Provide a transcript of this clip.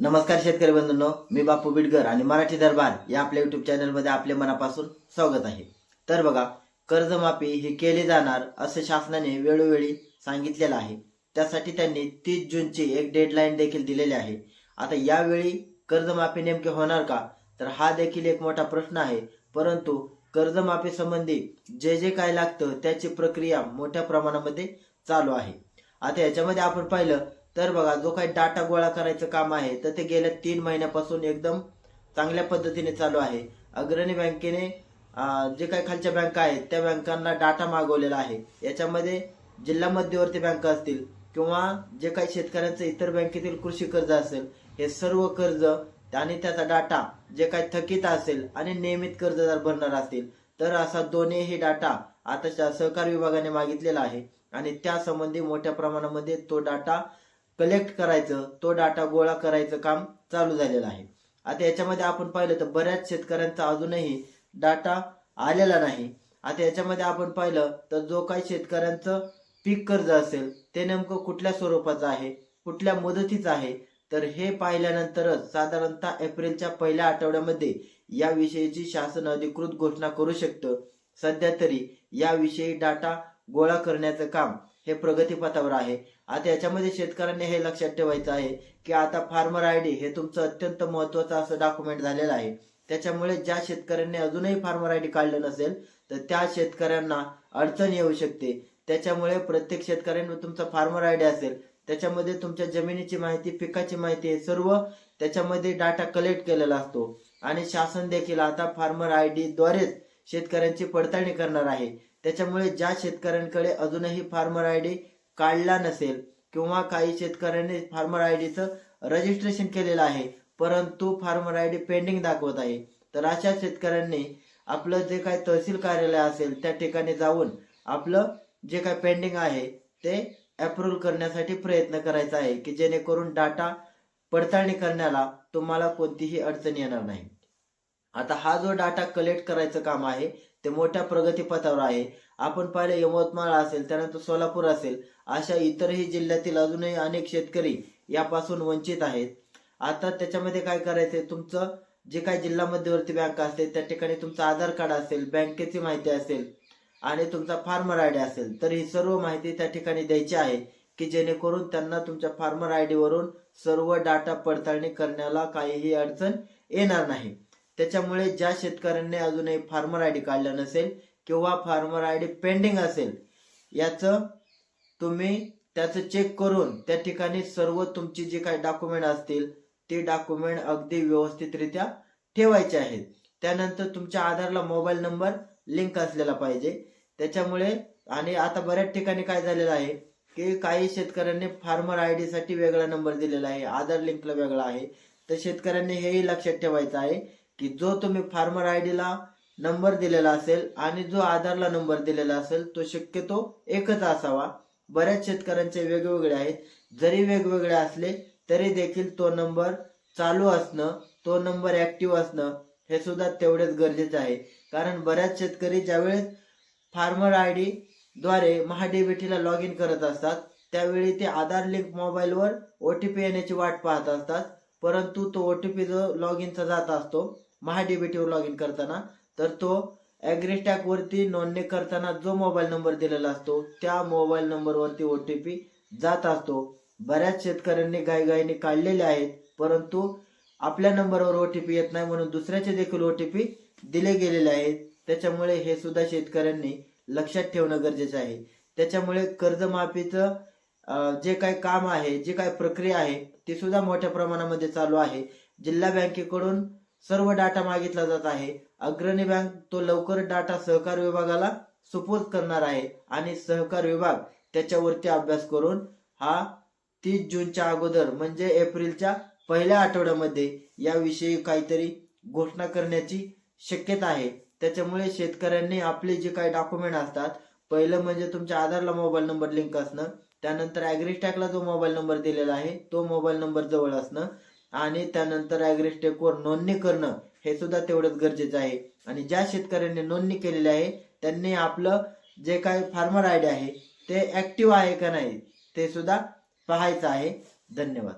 नमस्कार शेतकरी बंधूंनो मी बापू बिडकर आणि मराठी दरबार या आपल्या युट्यूब चॅनलमध्ये आपले मनापासून स्वागत आहे. तर बघा कर्जमाफी ही केली जाणार असं शासनाने वेळोवेळी सांगितलेलं आहे. त्यासाठी त्यांनी तीस जूनची एक डेडलाईन देखील दिलेली आहे. आता यावेळी कर्जमाफी नेमकी होणार का? तर हा देखील एक मोठा प्रश्न आहे. परंतु कर्जमाफी संबंधी जे जे काय लागतं त्याची प्रक्रिया मोठ्या प्रमाणामध्ये चालू आहे. आता याच्यामध्ये आपण पाहिलं तर बघा जो काही डाटा गोळा करायचं काम आहे तर ते गेल्या तीन महिन्यापासून एकदम चांगल्या पद्धतीने चालू आहे. अग्रणी बँकेने जे काही खालच्या बँका आहेत त्या बँकांना डाटा मागवलेला आहे. याच्यामध्ये जिल्हा मध्यवर्ती बँका असतील किंवा जे काही शेतकऱ्यांचं इतर बँकेतील कृषी कर्ज असेल हे सर्व कर्ज आणि त्याचा डाटा जे काही थकीत असेल आणि नियमित कर्जदार भरणार असतील तर असा दोन्हीही डाटा आता सहकार विभागाने मागितलेला आहे. आणि त्यासंबंधी मोठ्या प्रमाणामध्ये तो डाटा कलेक्ट करायचं तो डाटा गोळा करायचं काम चालू झालेलं आहे. आता याच्यामध्ये आपण पाहिलं तर बऱ्याच शेतकऱ्यांचा अजूनही डाटा आलेला नाही. आता याच्यामध्ये आपण पाहिलं तर जो काही शेतकऱ्यांचं पीक कर्ज असेल ते नेमकं कुठल्या स्वरूपाचं आहे कुठल्या मुदतीचं आहे? तर हे पाहिल्यानंतरच साधारणतः एप्रिलच्या पहिल्या आठवड्यामध्ये याविषयीची शासन अधिकृत घोषणा करू शकतं. सध्या तरी याविषयी डाटा गोळा करण्याचं काम हे प्रगतीपथावर आहे. आता याच्यामध्ये शेतकऱ्यांनी हे लक्षात ठेवायचं आहे की आता फार्मर आय डी हे तुमचं अत्यंत महत्वाचं असं डॉक्युमेंट झालेलं आहे. त्याच्यामुळे ज्या शेतकऱ्यांनी अजूनही फार्मर आय डी काढलं नसेल तर त्या शेतकऱ्यांना अडचण येऊ शकते. त्याच्यामुळे प्रत्येक शेतकऱ्यांनी तुमचा फार्मर आय डी असेल त्याच्यामध्ये तुमच्या जमिनीची माहिती पिकाची माहिती हे सर्व त्याच्यामध्ये डाटा कलेक्ट केलेला असतो. आणि शासन देखील आता फार्मर आय डी द्वारेच शेतकऱ्यांची पडताळणी करणार आहे. त्याच्यामुळे ज्या शेतकऱ्यांकडे अजूनही फार्मर आय डी काढला नसेल किंवा काही शेतकऱ्यांनी फार्मर आय डीचं रजिस्ट्रेशन केलेलं आहे परंतु फार्मर आय डी पेंडिंग दाखवत आहे तर अशा शेतकऱ्यांनी आपलं जे काही तहसील कार्यालय असेल त्या ठिकाणी जाऊन आपलं जे काही पेंडिंग आहे ते अप्रूव्ह करण्यासाठी प्रयत्न करायचा आहे की जेणेकरून डाटा पडताळणी करण्याला तुम्हाला कोणतीही अडचण येणार नाही. आता हा जो डाटा कलेक्ट करायचं काम आहे ते मोठ्या प्रगतीपथावर आहे. आपण पाहिलं यवतमाळ असेल त्यानंतर सोलापूर असेल अशा इतरही जिल्ह्यातील अजूनही अनेक शेतकरी यापासून वंचित आहेत. आता त्याच्यामध्ये काय करायचंय तुमचं जे काही जिल्हा मध्यवर्ती बँक असते त्या ठिकाणी तुमचं आधार कार्ड असेल बँकेची माहिती असेल आणि तुमचा फार्मर आय डी असेल तर ही सर्व माहिती त्या ठिकाणी द्यायची आहे की जेणेकरून त्यांना तुमच्या फार्मर आय वरून सर्व डाटा पडताळणी करण्याला काहीही अडचण येणार नाही. त्याच्यामुळे ज्या शेतकऱ्यांनी अजूनही फार्मर आय डी काढलं नसेल किंवा फार्मर आय डी पेंडिंग असेल याचं तुम्ही त्याचं चेक करून त्या ठिकाणी सर्व तुमची जी काही डॉक्युमेंट असतील ते डॉक्युमेंट अगदी व्यवस्थितरित्या ठेवायचे आहेत. त्यानंतर तुमच्या आधारला मोबाईल नंबर लिंक असलेला पाहिजे. त्याच्यामुळे आणि आता बऱ्याच ठिकाणी काय झालेलं आहे की काही शेतकऱ्यांनी फार्मर आय डी साठी वेगळा नंबर दिलेला आहे आधार लिंकला वेगळा आहे. तर शेतकऱ्यांनी हेही लक्षात ठेवायचं आहे की जो तुम्ही फार्मर आय डीला नंबर दिलेला असेल आणि जो आधारला नंबर दिलेला असेल तो शक्यतो एकच असावा. बऱ्याच शेतकऱ्यांचे वेगवेगळे आहेत. जरी वेगवेगळे असले तरी देखील तो नंबर चालू असणं तो नंबर ऍक्टिव्ह असणं हे सुद्धा तेवढेच गरजेचं आहे. कारण बऱ्याच शेतकरी ज्यावेळेस फार्मर आय डी द्वारे महाडीबीटीला लॉग इन करत असतात त्यावेळी ते आधार लिंक मोबाईलवर ओ टी पी येण्याची वाट पाहत असतात. परंतु तो ओ टी पी जो लॉग इनचा जात असतो महाडीबीटीवर लॉग इन करताना तर तो ॲग्रीस्टॅक वरती नोंदणी करताना जो मोबाईल नंबर दिलेला असतो त्या मोबाईल नंबरवरती ओ टी पी जात असतो. बऱ्याच शेतकऱ्यांनी घाईघाईने काढलेले आहेत परंतु आपल्या नंबरवर ओ टी पी येत नाही म्हणून दुसऱ्याचे देखील ओ टी पी दिले गेलेले आहेत. त्याच्यामुळे हे सुद्धा शेतकऱ्यांनी लक्षात ठेवणं गरजेचं आहे. त्याच्यामुळे कर्जमाफीचं जे काही काम आहे जे काही प्रक्रिया आहे ती सुद्धा मोठ्या प्रमाणामध्ये चालू आहे. जिल्हा बँकेकडून सर्व डाटा मागितला जात आहे. अग्रणी बँक तो लवकर डाटा सहकार विभागाला सुपूर्द करणार आहे आणि सहकार विभाग त्याच्यावरती अभ्यास करून हा तीस जूनच्या अगोदर म्हणजे एप्रिलच्या पहिल्या आठवड्यामध्ये याविषयी काहीतरी घोषणा करण्याची शक्यता आहे. त्याच्यामुळे शेतकऱ्यांनी आपले जे काही डॉक्युमेंट असतात पहिलं म्हणजे तुमच्या आधारला मोबाईल नंबर लिंक असणं त्यानंतर ॲग्रिस्टॅकला जो मोबाईल नंबर दिलेला आहे तो मोबाईल नंबर जवळ असणं आणि त्यानंतर ॲग्रिस्टॅकवर नोंदणी करणं हे सुद्धा तेवढंच गरजेचं आहे. आणि ज्या शेतकऱ्यांनी नोंदणी केलेली आहे त्यांनी आपलं जे काही फार्मर आय आहे ते ऍक्टिव्ह आहे का नाही ते सुद्धा पाहायचं आहे. धन्यवाद.